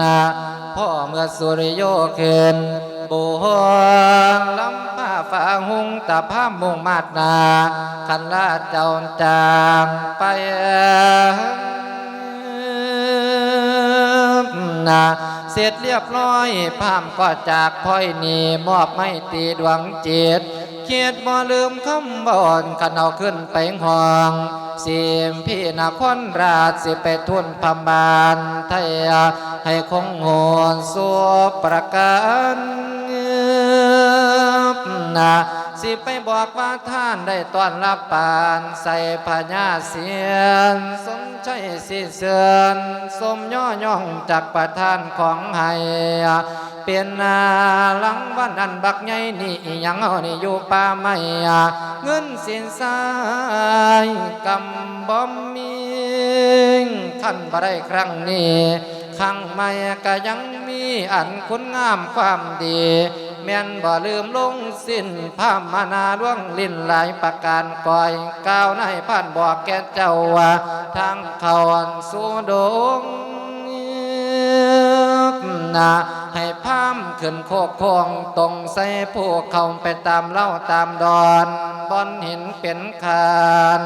นาพ่อเมื่อสุริโยเขึ้นบุหงลำผ้าฟ้าหุงตาผ้ามุงมาดนา คันลาเจ้าจางไปนาเสร็จเรียบร้อยพามก็จากพ่อยนีมอบไม่ตีดวงจิตเขียดบ่ลืมคำบอนกันเอาขึ้นไปห้อง สียมพี่นครราชสิไปทุนพมบานไทยให้คงโหนสัวประกันนาสิไปบอกว่าท่านได้ต้อนรับปานใส่พญาเสียนสมใจสิเสือนสมย่อย่องจากประธานของไห้ เปลี่ยนนาหลังวันนั้นบักใหญ่นี่ยังเอานี่อยู่ป่าไม่เงินสินสายกำบ่มีขันบ่ได้ครั้งนี้ครั้งใหม่ก็ยังมีอันคุณงามความดี แม่นบ่ลืมลงสิ้นพามานาดวงลิ้นหลายประการก่อยก้าวในผ่านบอกแก่เจ้าว่าทางเขาสู่ดงนา ให้พามขึ้นโคกคงตรงใส่ผู้เขาไปตามเล่าตามดอนบอนหินเป็นคาน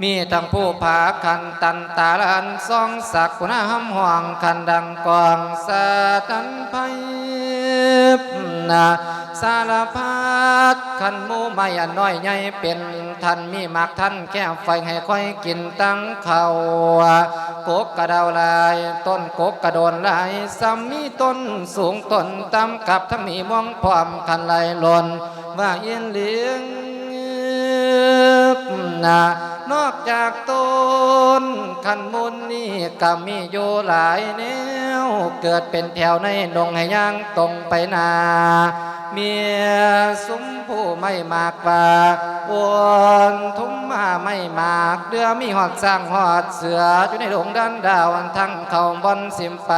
มีทั้งผู้ผาคันตันตาลันซองสักกุณาหำห่วงคันดังกองสาตันไพนาสารพัดคันมูไม่อันน้อยใหญ่เป็นท่านมีมากท่านแก้ไฟให้ค่อยกินตั้งเขากกกระเดาลาย ต้นกกกระโดนลายซ้ำมีต้นสูงต้นตำกับทั้งมีม่วงพร้อมคันไหลหล่นว่าเย็นเลี้ยงนา นอกจากต้นขันมุนนี่ก็มีอยู่หลายแนว เกิดเป็นแถวในดงให้ย่างตรงไปนาเมียสุมผู้ไม่มากว่าวนทุ่มมาไม่มากเดือมีหอดสร้างหอดเสืออยู่ในดงด้านดาวอันทั้งเขาบอนสิมไป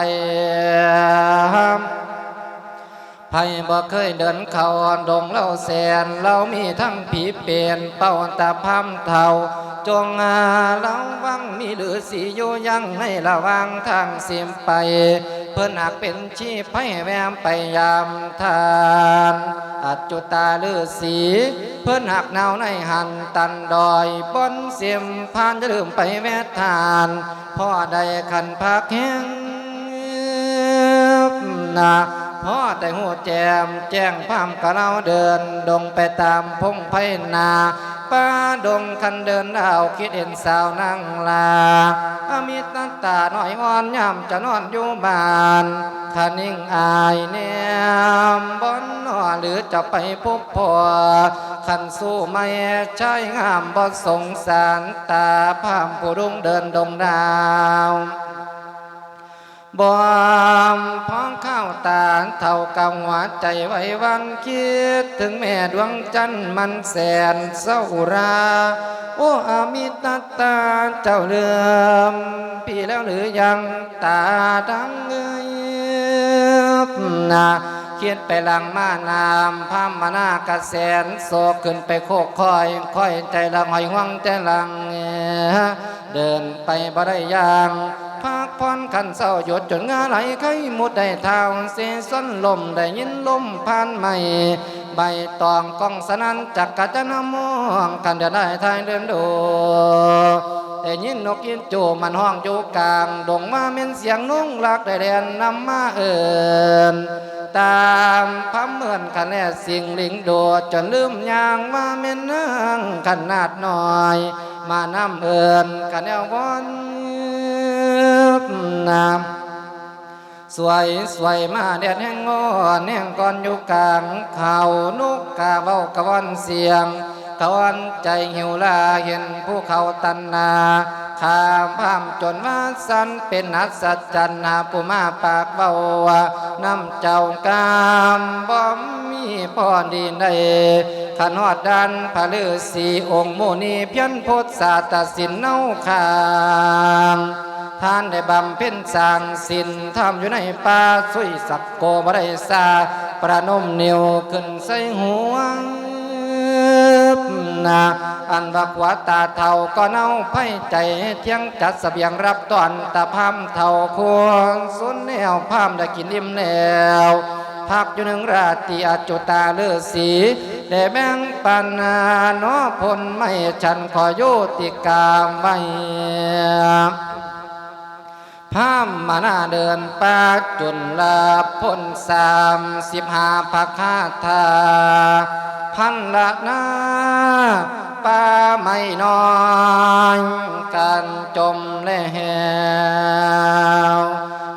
ไผบ่เคยเดินเขาดงเล่าแสนเรามีทั้งผีเปลี่ยนเป้าตาพามเทา จงอาเราวังมีหรือสีอยู่ยังให้ระวังทางเสียมไป เพื่อนหากเป็นชีพให้แวมไปยามทานอัจจุตาลือสี เพื่อนหักแนวในหันตันดอยบนเสียมพานจะลืมไปแวะทานพ่อใดขันพักแห้งนาพ่อแต่หัวแจมแจ้งพามกะเราเดินดงไปตามพงไพนา ป้าดงคันเดินดาวคิดเห็นสาวนั่งลาอามิตรตาหน่อยอ่อนย่ำจะนอนอยู่บ้านถ้านิ่งอายเนี่ยบอนนอหรือจะไปพบพ่อขันสู้ไม่ใช่งามบ่สงสารตาพามผู้รุ่งเดินดงดาว บอมพ้องข้าวตาเท่ากับหัวใจไว้วันคิด ถึงแม่ดวงจันทร์มันแสนเศร้ารา โอ้อามิตาตาเจ้าเลื่อมพี่แล้วหรือยังตาดังเงยนาเขียนไปหลังมานามพามมานากระแสนโศกขึ้นไปโคกคอยคอยใจละหอยห่วงใจลัง เดินไปบ่ได้ยาง ขันเศร้าหยดจนงาไหลไข่มุดได้เท้าเสส้นลมได้ยินลมผ่านไม่ใบตองกองสนันจักกะจะน้ำม่วงกันเดินได้ทางเดินดูแต่ยินนกยินจูมันห้องอยู่กลางดงมาเม่นเสียงนุ่งลักได้เรียนนำมาเอินตามพำเหมือนคะแนนสิ่งลิงโดดจนลืมยางมาเม่นนางขนาดน้อย มานำเอินคะแนนวอน นามสวยสวยมาแดดแห้งงอนแห้งก่อนอยู่กลางเขานุกกาเบากะวอนเสียงกะวอนใจหิวลาเห็นผู้เขาตันนาข้ามพามจนว่าสันเป็นนัศจรรย์นาผู้มาปากเบาวน้ำเจ้ากามบ่มีพ่อดีใดขนอดดันพระฤาษีองค์โมนีเพียนโพธศาสตสินเน่าคาง ท่านได้บำเพ็ญสร้างสินทำอยู่ในป่าสุยสักโกบได้สาประนมเนียวขึ้นใส่หัวนาอันบักวัตาเท่าก็เน่าไพ่ใจเที่ยงจัดเสบียงรับตอนตาพามเท่าควรสุนแนวพามได้กินอิ่มแล้วพักอยู่หนึ่งราตีอาจุตาเลือสีได้แบ่งปันนาเนอพลไม่ฉันขอโยติกามไว้ พามมาหน้าเดินปากจุนลาพ้นสามสิบห้าพักคาถาพันละนาป้าไม่นอยการจมแล้ว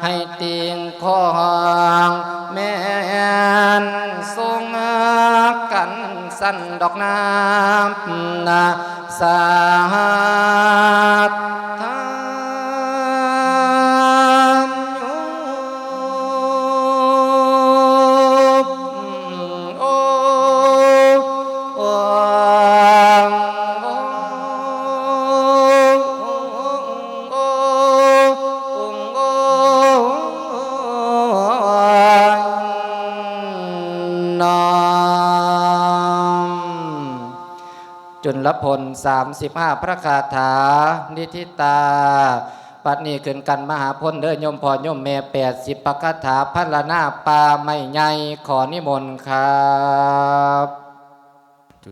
ให้เติงคองแม่นทรงกันสั้นดอกน้ำนาสาด ลพลสามสิบห้าพระคาถา นิทิตา ปัดนี้ขึ้นกันมหาพลเดินยมพอยมเมแปดสิบปกถาพัลนาปาไม่ใหญ่ขอนิมนต์ครับ